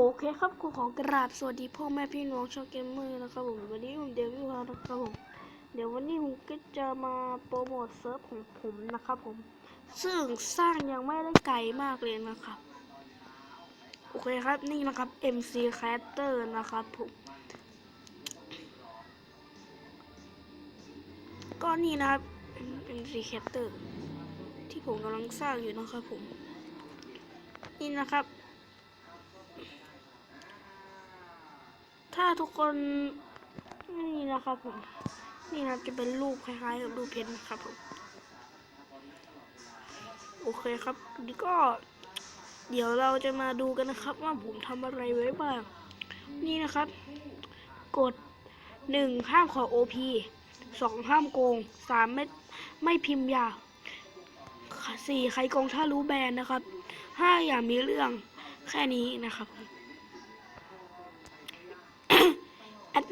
โอเคครับกูขอกราบสวัสดีพ่อแม่พี่น้องชาวเกมเมอร์นะครับผมวันนี้ผมเดวิลแล้วนะครับผมเดี๋ยววันนี้ผมก็จะมาโปรโมทเซิร์ฟของผมนะครับผมซึ่งสร้างยังไม่ได้ไกลมากเลยนะครับโอเคครับนี่นะครับ MC Caster นะครับผมก็นี่นะครับ MC Caster ที่ผมกำลังสร้างอยู่นะครับผมนี่นะครับ ทุกคนนี่นะครับผม นี่นะครับจะเป็นรูปคล้ายๆกับรูปเพชรนะครับผมโอเคครับนี่ก็ เดี๋ยวเราจะมาดูกันนะครับ ว่าผมทำอะไรไว้บ้าง นี่นะครับ กดหนึ่งห้ามขอ OP สองห้ามโกงสามไม่ไม่พิมพ์ยาสี่ใครโกงถ้ารู้แบนนะครับห้าอย่ามีเรื่องแค่นี้นะครับ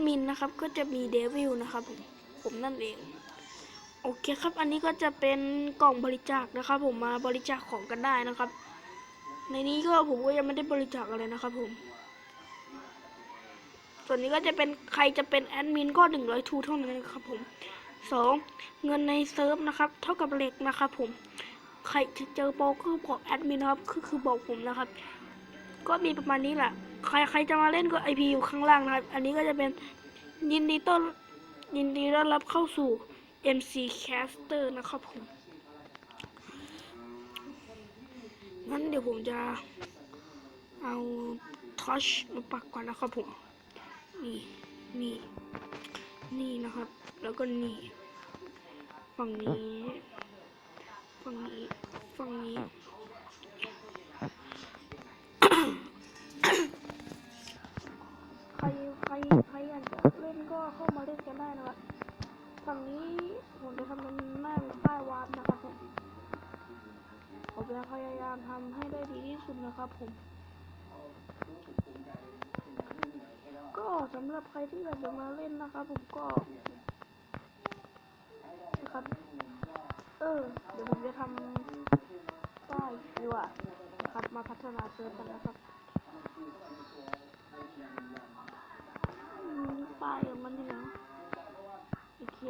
มินนะครับ ก็จะมีเดวิลนะครับผมผมนั่นเอง โอเคครับ อันนี้ก็จะเป็นกล่องบริจาคนะครับ ผมมาบริจาคของกันได้นะครับ ในนี้ก็ผมก็ยังไม่ได้บริจาคอะไรนะครับ ผม ส่วนนี้ก็จะเป็นใครจะเป็นแอดมินก็หนึ่งร้อยทูเท่านั้นนะครับ ผมสองเงินในเซิร์ฟนะครับ เท่ากับเหล็กนะครับ ผมใครจะเจอโปรก็บอกแอดมินนะครับคือคือบอกผมนะครับ ก็มีประมาณนี้แหละ ใครใครจะมาเล่นก็ไอพีอยู่ข้างล่างนะครับ อันนี้ก็จะเป็นยินดีต้อนยินดีต้อนรับเข้าสู่ MC Caster นะครับผม งั้นเดี๋ยวผมจะเอาทัชมาปักก่อนนะครับผม นี่นี่นี่นะครับ แล้วก็นี่ฝั่งนี้ฝั่งนี้ฝั่งนี้ รใครอยากจะเล่นก็เข้ามาเล่นกันได้นะครับฝั่งนี้ผมจะทำเป็นหน้าเป็นป้ายวาร์ปนะครับผมผมจะพยายามทำให้ได้ดีที่สุดนะครับผม ก็สำหรับใครที่อยากจะมาเล่นนะครับ ผมก็นะครับเออเดี๋ยวผมจะทำป้ายดีกว่านะครับมาพัฒนาเซิร์ฟกันนะครับ มป้ายมันนี่นะโอเค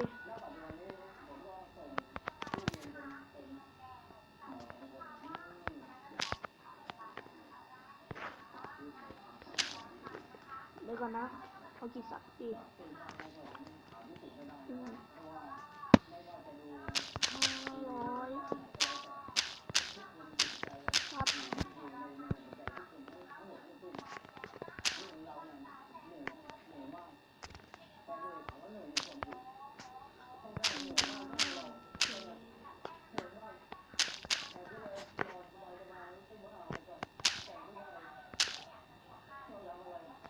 เดี๋ยวก่อนนะเอากี่สักดีอืมห้าร้อยครับ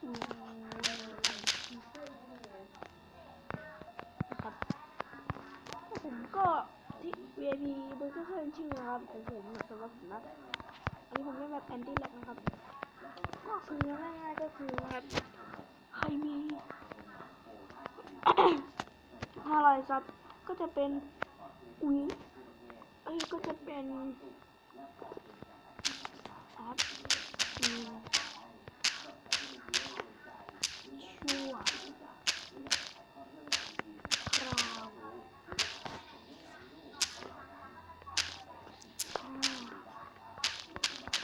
อืมนะครับผมก็ที่ VIP เบอร์เกอร์เคิล ชื่อนะครับผมผมสำหรับผมนะอันนี้ผมเล่นแบบแอนตี้แลกนะครับก็คือง่ายๆก็คือนะครับใครมีห้าร้อยซับก็จะเป็นอุ้ยเอ้ยก็จะเป็นครับอืม ชั่วคราวห้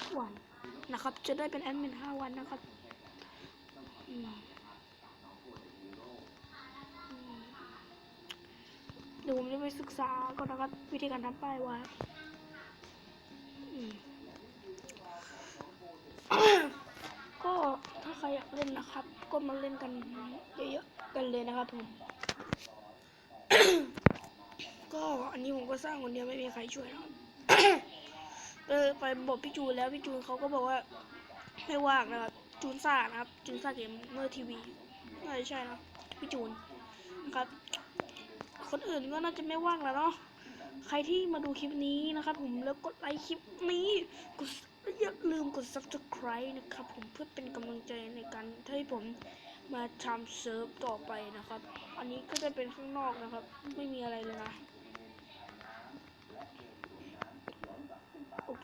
าวันนะครับ จะได้เป็นแอดมินห้าวันนะครับเดี๋ยวผมจะไปศึกษาก่อนนะครับ วิธีการทำป้ายไว้ก็ถ้าใครอยากเล่นนะครับ ก็มาเล่นกันเยอะๆกันเลยนะครับผมก็อันนี้ผมก็สร้างคนเดียวไม่มีใครช่วยนะครับเออไปบอกพี่จูแล้วพี่จูเขาก็บอกว่า ไม่ว่างนะครับ จูนซ่านะครับ จูนซ่าเกมเมอร์ทีวีน่าจะใช่นะพี่จูนนะครับ คนอื่นก็น่าจะไม่ว่างแล้วเนาะใครที่มาดูคลิปนี้นะครับ ผมแล้วกดไลค์คลิปนี้กดอย่าลืมกด subscribe นะครับ ผมเพื่อเป็นกำลังใจในการให้ผมมาทำเซิร์ฟต่อไปนะครับ อันนี้ก็จะเป็นข้างนอกนะครับ ไม่มีอะไรเลยนะ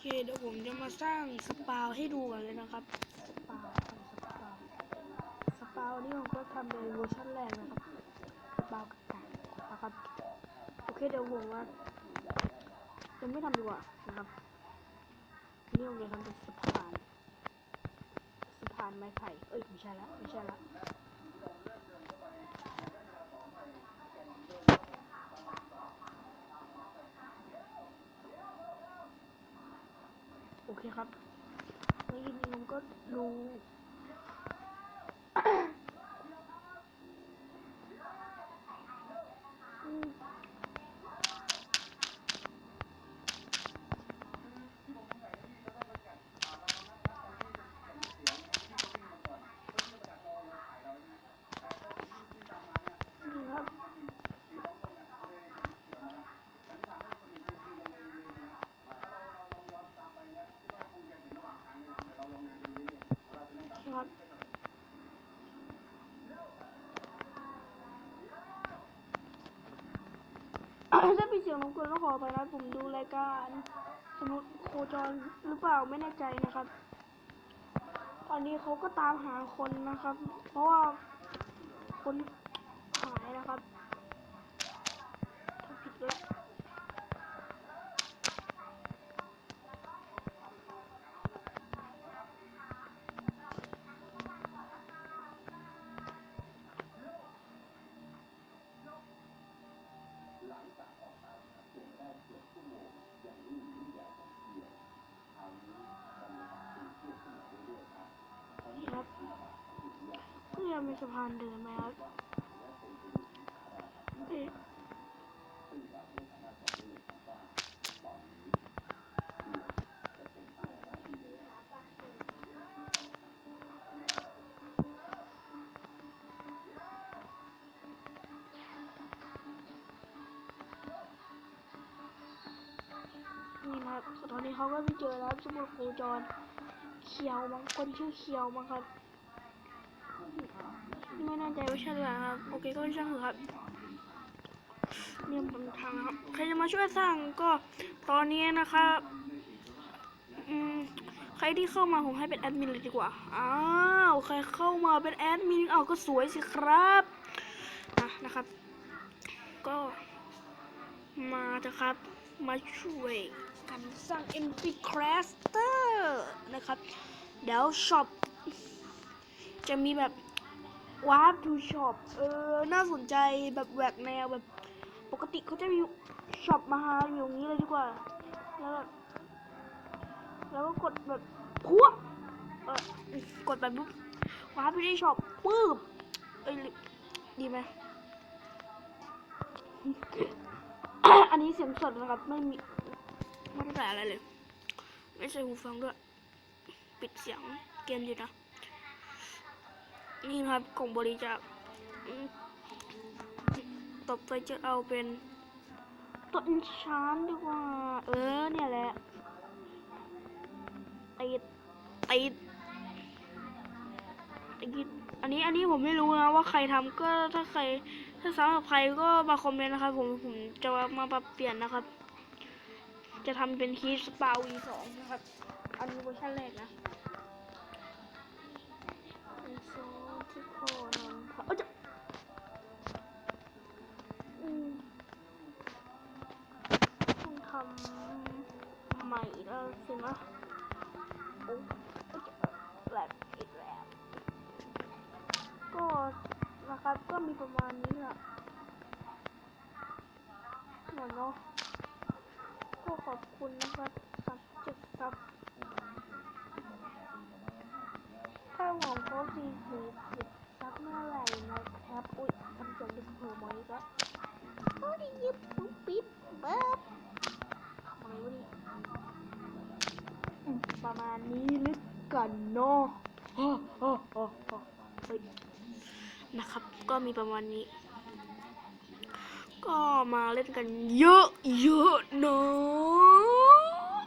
เคเดี๋ยวผมจะมาสร้างสปาวให้ดูกันเลยนะครับ สปาวสปาวสปาวนี่ผมก็ทำในเวอร์ชันแรกนะครับสปาวกันนะครับโอเคเดี๋ยวผมว่ายัไม่ทำดีกว่านะครับนี่ผมจะทำเป็นสะพานสะพานไม้ไผ่เอ้ยไม่ใช่ละไม่ใช่ละ โอเคครับไม่ยินดีผมก็ดู อืมนี่ครับครับ ถ้ามีเสียง รบกวนก็ขอไปนะผมดูรายการสมุดโคจรหรือเปล่าไม่แน่ใจนะครับ ตอนนี้เขาก็ตามหาคนนะครับ เพราะว่าคนหายนะครับ มีสะพานเดินไหมครับเนี่นะครับตอนนี้เขาก็ไม่เจอแล้วสมุดโคจร เขียวมั้งคนชื่อเขียวมั้งครับ ไม่แน่ใจว่าใช่หรือเปล่าครับ โอเคก็ช่างเถอะครับเนี่ยผมทางครับ ใครจะมาช่วยสร้างก็ตอนนี้นะครับอืมใครที่เข้ามาผมให้เป็นแอดมินเลยดีกว่า อ้าว ใครเข้ามาเป็นแอดมินเอาก็สวยสิครับอะนะครับ ก็มาเถอะครับ มาช่วยกันสร้าง MP Craster นะครับ เดี๋ยวช็อปจะมีแบบ วาร์ปทูช็อปเออ น่าสนใจแบบแหวกแนวแบบ ปกติเขาจะมีช็อปมาหาอยู่อย่างนี้เลยดีกว่า แล้วแบบแล้วก็กดแบบพัวเออกดแบบปุ๊บวาร์ปไปที่ช็อปปื้บเอ้ยดีไหมอันนี้เสียงสดนะครับ ไม่มีไม่ได้ใส่อะไรเลย ไม่ใส่หูฟังด้วย ปิดเสียงเกมอยู่นะ นี่ครับของบริจาคต่อไปจะเอาเป็นต้นชานดีกว่า เออเนี่ยแหละติดติดติดอันนี้อันนี้ผมไม่รู้นะว่าใครทำก็ถ้าใคร ถ้าซ้ำกับใครก็มาคอมเมนต์นะครับ ผมผมจะมาปรับเปลี่ยนนะครับ จะทำเป็นคีสปาวีสองนะครับ อันนี้เวอร์ชันแรกนะ นที่พอนำค่ะเอ้ยจะอืมต้องทำใหม่แล้วสินะโอ้เอ้ยจะแหลกอีกแล้วก็นะครับก็มีประมาณนี้แหละเหมือนเนาะก็ขอบคุณนะครับสักเจ็ดซับถ้าหวังเขาสี่สิบสิบสัก เมื่อไหร่นะครับ อุ้ยทำเสียงเป็นหูหมออีกแล้วโอ้ยยิบปุ๊บปิ๊บเบิบทำอะไรวะนี่อืมประมาณนี้ลึกกันเนาะฮ่าฮ่าฮ่าฮ่าเฮ้ยนะครับ ก็มีประมาณนี้ ก็มาเล่นกันเยอะเยอะๆเนาะ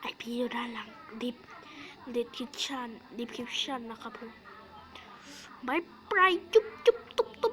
ไอพี่อยู่ด้านหลังดิฟ description description นะครับผม บายบายจุ๊บจุ๊บตุ๊บตุ๊